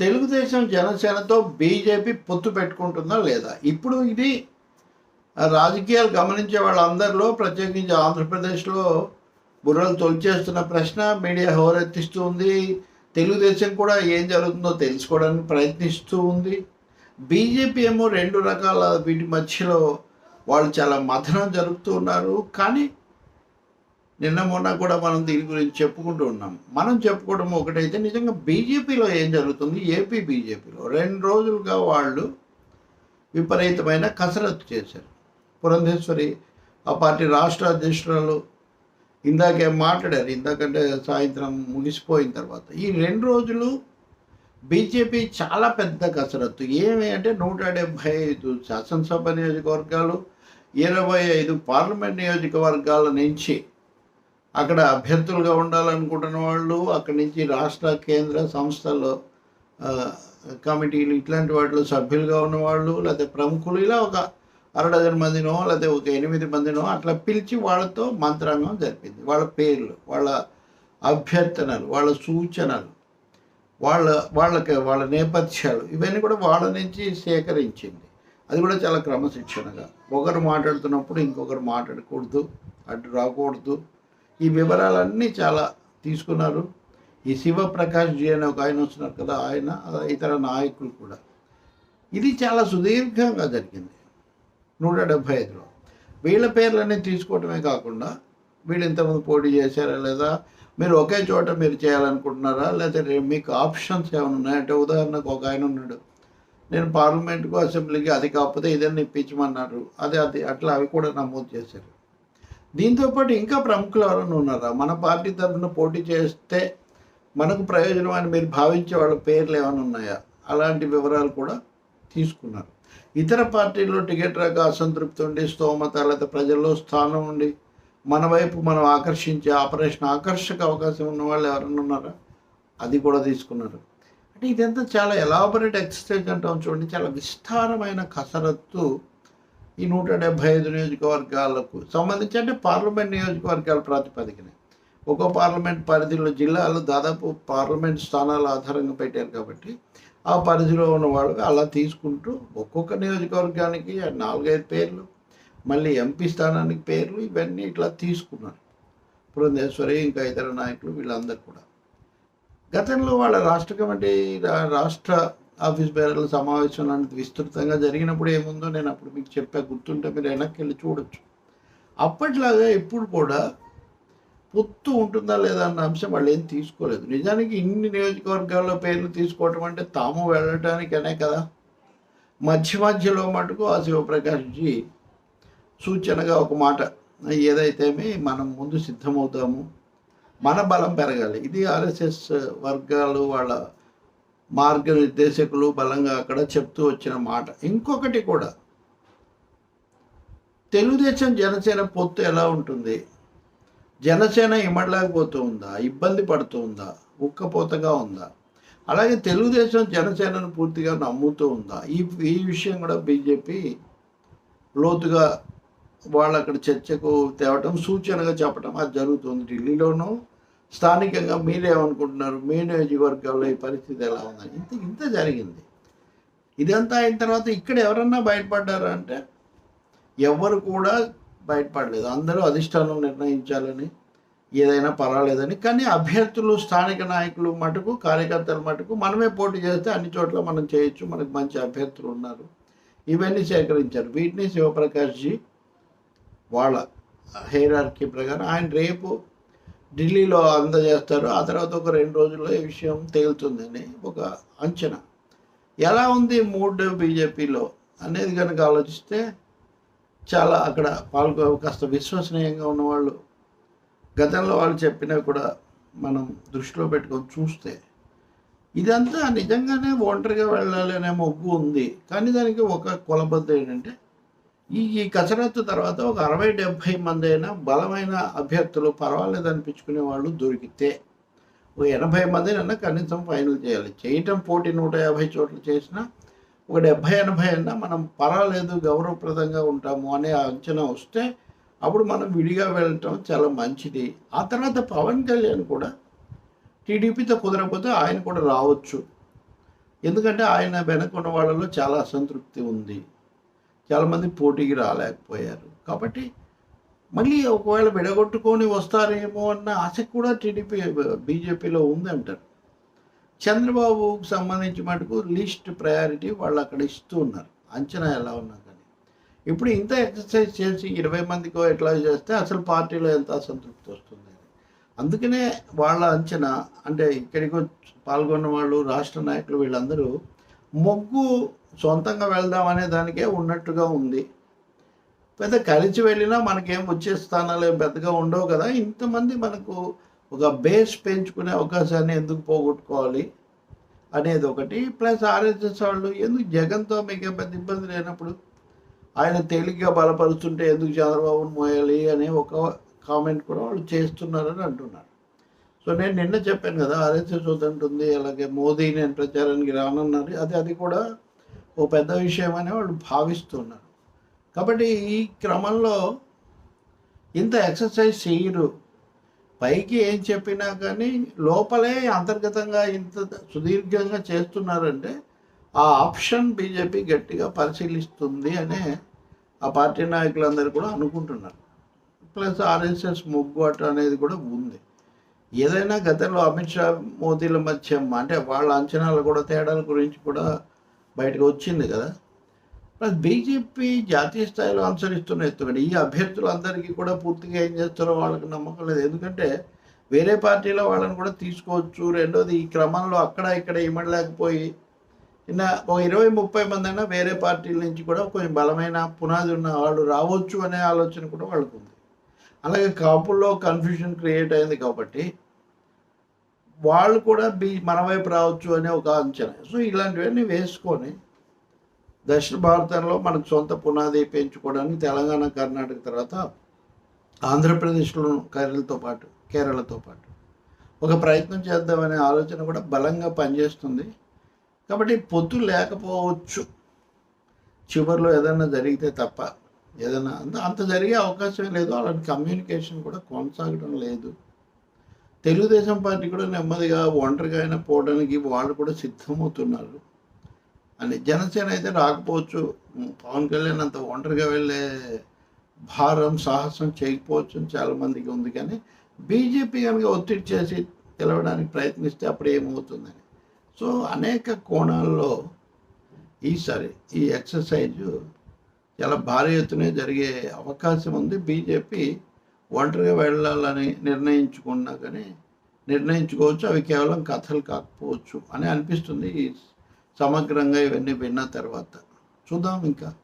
తెలుగుదేశం జనసేనతో బీజేపీ పొత్తు పెట్టుకుంటుందా లేదా? ఇప్పుడు ఇది రాజకీయాలు గమనించే వాళ్ళందరిలో ప్రత్యేకించి ఆంధ్రప్రదేశ్లో బుర్రలు తొలిచేస్తున్న ప్రశ్న మీడియా హోరెత్తిస్తూ ఉంది. తెలుగుదేశం కూడా ఏం జరుగుతుందో తెలుసుకోవడానికి ప్రయత్నిస్తూ ఉంది. బీజేపీ ఏమో రెండు రకాల వీటి మధ్యలో వాళ్ళు చాలా మథనం జరుపుతూ ఉన్నారు. కానీ నిన్న మొన్న కూడా మనం దీని గురించి చెప్పుకుంటూ ఉన్నాం. మనం చెప్పుకోవడం ఒకటైతే నిజంగా బీజేపీలో ఏం జరుగుతుంది? ఏపీ బీజేపీలో రెండు రోజులుగా వాళ్ళు విపరీతమైన కసరత్తు చేశారు. పురంధేశ్వరి ఆ పార్టీ రాష్ట్ర అధ్యక్షురాలు ఇందాకే మాట్లాడారు. ఇందాకంటే సాయంత్రం ముగిసిపోయిన తర్వాత. ఈ రెండు రోజులు బీజేపీ చాలా పెద్ద కసరత్తు. ఏమి అంటే నూట డెబ్భై ఐదు శాసనసభ నియోజకవర్గాలు ఇరవై ఐదు పార్లమెంట్ నియోజకవర్గాల నుంచి అక్కడ అభ్యర్థులుగా ఉండాలనుకుంటున్న వాళ్ళు అక్కడి నుంచి రాష్ట్ర కేంద్ర సంస్థల్లో కమిటీలు ఇట్లాంటి వాటిలో సభ్యులుగా ఉన్నవాళ్ళు లేకపోతే ప్రముఖులు ఇలా ఒక అరడజన్ మందినో లేకపోతే ఒక ఎనిమిది మందినో అట్లా పిలిచి వాళ్ళతో మంత్రాంగం జరిపింది. వాళ్ళ పేర్లు వాళ్ళ అభ్యర్థనలు వాళ్ళ సూచనలు వాళ్ళ వాళ్ళకి వాళ్ళ నేపథ్యాలు ఇవన్నీ కూడా వాళ్ళ నుంచి సేకరించింది. అది కూడా చాలా క్రమశిక్షణగా. ఒకరు మాట్లాడుతున్నప్పుడు ఇంకొకరు మాట్లాడకూడదు అటు రాకూడదు. ఈ వివరాలన్నీ చాలా తీసుకున్నారు. ఈ శివప్రకాష్ జీ అనే ఒక ఆయన వస్తున్నారు కదా ఆయన ఇతర నాయకులు కూడా. ఇది చాలా సుదీర్ఘంగా జరిగింది. నూట డెబ్భై ఐదులో. వీళ్ళ పేర్లన్నీ తీసుకోవటమే కాకుండా వీళ్ళు ఇంతమంది పోటీ చేశారా లేదా మీరు ఒకే చోట మీరు చేయాలనుకుంటున్నారా లేకపోతే మీకు ఆప్షన్స్ ఏమైనా ఉన్నాయంటే ఉదాహరణకు ఒక ఆయన ఉన్నాడు. నేను పార్లమెంట్కు అసెంబ్లీకి అది కాకపోతే ఇదన్నీ ఇప్పించమన్నారు. అదే అది అట్లా అవి కూడా నమోదు చేశారు. దీంతోపాటు ఇంకా ప్రముఖులు ఎవరైనా ఉన్నారా? మన పార్టీ తరఫున పోటీ చేస్తే మనకు ప్రయోజనం అని మీరు భావించే వాళ్ళ పేర్లు ఏమైనా ఉన్నాయా? అలాంటి వివరాలు కూడా తీసుకున్నారు. ఇతర పార్టీల్లో టికెట్ రాక అసంతృప్తి ఉండి స్తోమత లేకపోతే ప్రజల్లో స్థానం ఉండి మన వైపు మనం ఆకర్షించే ఆపరేషన్ ఆకర్షక అవకాశం ఉన్న వాళ్ళు ఎవరైనా ఉన్నారా? అది కూడా తీసుకున్నారు. అంటే ఇదంతా చాలా ఎలాబరేట్ ఎక్సర్సైజ్ అంటాం చూడండి. చాలా విస్తారమైన కసరత్తు ఈ నూట డెబ్భై ఐదు నియోజకవర్గాలకు సంబంధించి అంటే పార్లమెంట్ నియోజకవర్గాల ప్రాతిపదికన. ఒక్కో పార్లమెంట్ పరిధిలో జిల్లాలు దాదాపు పార్లమెంట్ స్థానాల ఆధారంగా పెట్టారు కాబట్టి ఆ పరిధిలో ఉన్న వాళ్ళు అలా తీసుకుంటూ ఒక్కొక్క నియోజకవర్గానికి నాలుగైదు పేర్లు మళ్ళీ ఎంపీ స్థానానికి పేర్లు ఇవన్నీ ఇట్లా తీసుకున్నారు. బృందేశ్వరి ఇంకా ఇతర నాయకులు వీళ్ళందరూ కూడా. గతంలో వాళ్ళ రాష్ట్ర కమిటీ రాష్ట్ర ఆఫీస్ బేరర్ల సమావేశం లాంటిది విస్తృతంగా జరిగినప్పుడు ఏముందో నేను అప్పుడు మీకు చెప్పా గుర్తుంటే మీరు వెనక్కి వెళ్ళి చూడొచ్చు. అప్పట్లాగా ఎప్పుడు కూడా పొత్తు ఉంటుందా లేదా అన్న అంశం వాళ్ళు ఏం తీసుకోలేదు. నిజానికి ఇన్ని నియోజకవర్గాల్లో పేర్లు తీసుకోవటం అంటే తాము వెళ్ళటానికనే కదా. మధ్య మధ్యలో మటుకు ఆ శివప్రకాష్జీ సూచనగా ఒక మాట ఏదైతేమి మనం ముందు సిద్ధమవుతాము మన బలం పెరగాలి. ఇది ఆర్ఎస్ఎస్ వర్గాలు వాళ్ళ మార్గనిర్దేశకులు బలంగా అక్కడ చెప్తూ వచ్చిన మాట. ఇంకొకటి కూడా. తెలుగుదేశం జనసేన పొత్తు ఎలా ఉంటుంది? జనసేన ఇమ్మడలేకపోతూ ఉందా? ఇబ్బంది పడుతూ ఉందా? ఉక్కపోతగా ఉందా? అలాగే తెలుగుదేశం జనసేనను పూర్తిగా నమ్ముతూ ఉందా? ఈ ఈ విషయం కూడా బీజేపీ లోతుగా వాళ్ళు అక్కడ చర్చకు తేవటం సూచనగా చెప్పడం అది జరుగుతుంది ఢిల్లీలోనూ స్థానికంగా మీరేమనుకుంటున్నారు మీ నియోజకవర్గంలో ఈ పరిస్థితి ఎలా ఉందని ఇంత ఇంత జరిగింది. ఇదంతా అయిన తర్వాత ఇక్కడ ఎవరన్నా బయటపడ్డారా అంటే? ఎవరు కూడా బయటపడలేదు. అందరూ అధిష్టానం నిర్ణయించాలని ఏదైనా పర్వాలేదని. కానీ అభ్యర్థులు స్థానిక నాయకులు మటుకు కార్యకర్తల మటుకు మనమే పోటీ చేస్తే అన్ని చోట్ల మనం చేయొచ్చు. మనకు మంచి అభ్యర్థులు ఉన్నారు. ఇవన్నీ సేకరించారు. వీటిని శివప్రకాష్ జీ వాళ్ళ హెయిరార్కీ ప్రకారం ఆయన రేపు ఢిల్లీలో అందజేస్తారు ఆ తర్వాత ఒక రెండు రోజుల్లో ఈ విషయం తేలుతుందని ఒక అంచనా. ఎలా ఉంది మూడ్ బీజేపీలో అనేది కనుక ఆలోచిస్తే చాలా అక్కడ పాల్గొ కాస్త విశ్వసనీయంగా ఉన్నవాళ్ళు గతంలో వాళ్ళు చెప్పినవి కూడా మనం దృష్టిలో పెట్టుకొని చూస్తే ఇదంతా నిజంగానే ఒంటరిగా వెళ్ళాలి అనే మొగ్గు ఉంది. కానీ దానికి ఒక కొలబద్ద ఏంటంటే ఈ ఈ కసరత్తు తర్వాత ఒక అరవై డెబ్భై మంది అయినా బలమైన అభ్యర్థులు పర్వాలేదు అనిపించుకునే వాళ్ళు దొరికితే ఒక ఎనభై మందినన్నా కనీసం ఫైనల్ చేయాలి. చేయటం పోటీ నూట యాభై చోట్ల చేసినా ఒక డెబ్భై ఎనభై అయినా మనం పర్వాలేదు గౌరవప్రదంగా ఉంటాము అనే అంచనా వస్తే అప్పుడు మనం విడిగా వెళ్ళటం చాలా మంచిది. ఆ తర్వాత పవన్ కళ్యాణ్ కూడా టీడీపీతో కుదరకపోతే ఆయన కూడా రావచ్చు. ఎందుకంటే ఆయన వెనక ఉన్న వాళ్ళలో చాలా అసంతృప్తి ఉంది. చాలామంది పోటీకి రాలేకపోయారు. కాబట్టి మళ్ళీ ఒకవేళ విడగొట్టుకొని వస్తారేమో అన్న ఆశ కూడా టీడీపీ బీజేపీలో ఉంది అంటారు చంద్రబాబుకు సంబంధించి మటుకు లీస్ట్ ప్రయారిటీ వాళ్ళు అక్కడ ఇస్తూ ఉన్నారు. అంచనా ఎలా ఉన్నా కానీ. ఇప్పుడు ఇంత ఎక్సర్సైజ్ చేసి ఇరవై మందికో ఎట్లా చేస్తే అసలు పార్టీలో ఎంత అసంతృప్తి వస్తుంది? అందుకనే వాళ్ళ అంచనా అంటే ఇక్కడికి పాల్గొన్న వాళ్ళు రాష్ట్ర నాయకులు వీళ్ళందరూ మొగ్గు సొంతంగా వెళ్దామనే దానికే ఉన్నట్టుగా ఉంది. పెద్ద కలిసి వెళ్ళినా మనకేం వచ్చే స్థానాలు ఏం పెద్దగా ఉండవు కదా. ఇంతమంది మనకు ఒక బేస్ పెంచుకునే అవకాశాన్ని ఎందుకు పోగొట్టుకోవాలి అనేది ఒకటి. ప్లస్ ఆర్ఎస్ఎస్ వాళ్ళు ఎందుకు జగన్తో మీకు పెద్ద ఇబ్బంది లేనప్పుడు? ఆయన తేలిగ్గా బలపరుస్తుంటే ఎందుకు చంద్రబాబును మోయాలి అనే ఒక కామెంట్ కూడా వాళ్ళు చేస్తున్నారని అంటున్నారు. సో నేను నిన్న చెప్పాను కదా ఆర్ఎస్ఎస్ వద్దంటుంది అలాగే మోదీ నేను ప్రచారానికి రానున్నారు. అది అది కూడా ఓ పెద్ద విషయం అని వాళ్ళు భావిస్తున్నారు కాబట్టి ఈ క్రమంలో ఇంత ఎక్సర్సైజ్ చేయరు. పైకి ఏం చెప్పినా కానీ లోపలే అంతర్గతంగా ఇంత సుదీర్ఘంగా చేస్తున్నారంటే ఆ ఆప్షన్ బీజేపీ గట్టిగా పరిశీలిస్తుంది అనే ఆ పార్టీ నాయకులందరూ కూడా అనుకుంటున్నారు. ప్లస్ ఆర్ఎస్ఎస్ ముగ్గుట అనేది కూడా ఉంది. ఏదైనా గతంలో అమిత్ షా మోదీల మధ్య అంటే వాళ్ళ అంచనాలు కూడా తేడాల గురించి కూడా బయటకు వచ్చింది కదా. ప్లస్ బీజేపీ జాతీయ స్థాయిలో అనుసరిస్తున్న ఎత్తుగడ ఈ అభ్యర్థులందరికీ కూడా పూర్తిగా ఏం చేస్తారో వాళ్ళకి నమ్మకం లేదు. ఎందుకంటే వేరే పార్టీలో వాళ్ళని కూడా తీసుకోవచ్చు. రెండోది ఈ క్రమంలో అక్కడ ఇక్కడ ఇమ్మడలేకపోయి నిన్న ఒక ఇరవై ముప్పై మంది అయినా వేరే పార్టీల నుంచి కూడా కొంచెం బలమైన పునాది ఉన్న వాళ్ళు రావచ్చు అనే ఆలోచన కూడా వాళ్ళకు ఉంది. అలాగే కాపుల్లో కన్ఫ్యూజన్ క్రియేట్ అయింది కాబట్టి వాళ్ళు కూడా బీ మన వైపు రావచ్చు అనే ఒక అంచనా. సో ఇలాంటివన్నీ వేసుకొని దక్షిణ భారతంలో మనకు సొంత పునాది పెంచుకోవడానికి తెలంగాణ కర్ణాటక తర్వాత ఆంధ్రప్రదేశ్లో కేరళతో పాటు కేరళతో పాటు ఒక ప్రయత్నం చేద్దామనే ఆలోచన కూడా బలంగా పనిచేస్తుంది. కాబట్టి పొత్తు లేకపోవచ్చు. చివరిలో ఏదైనా జరిగితే తప్ప ఏదైనా అంత అంత జరిగే అవకాశం లేదు. అలాంటి కమ్యూనికేషన్ కూడా కొనసాగడం లేదు. తెలుగుదేశం పార్టీ కూడా నెమ్మదిగా ఒంటరిగా అయినా పోవడానికి వాళ్ళు కూడా సిద్ధమవుతున్నారు. అని జనసేన అయితే రాకపోవచ్చు. పవన్ కళ్యాణ్ అంత ఒంటరిగా వెళ్ళే భారం సాహసం చేయకపోవచ్చు అని చాలామందికి ఉంది. కానీ బీజేపీ కనుక ఒత్తిడి చేసి గెలవడానికి ప్రయత్నిస్తే అప్పుడు ఏమవుతుందని. సో అనేక కోణాల్లో ఈసారి ఈ ఎక్సర్సైజు చాలా భారీ ఎత్తున జరిగే అవకాశం ఉంది. బీజేపీ ఒంటరిగా వెళ్ళాలని నిర్ణయించుకున్నా కానీ నిర్ణయించుకోవచ్చు. అవి కేవలం కథలు కాకపోవచ్చు అని అనిపిస్తుంది. ఈ సమగ్రంగా ఇవన్నీ విన్న తర్వాత. చూద్దాం ఇంకా.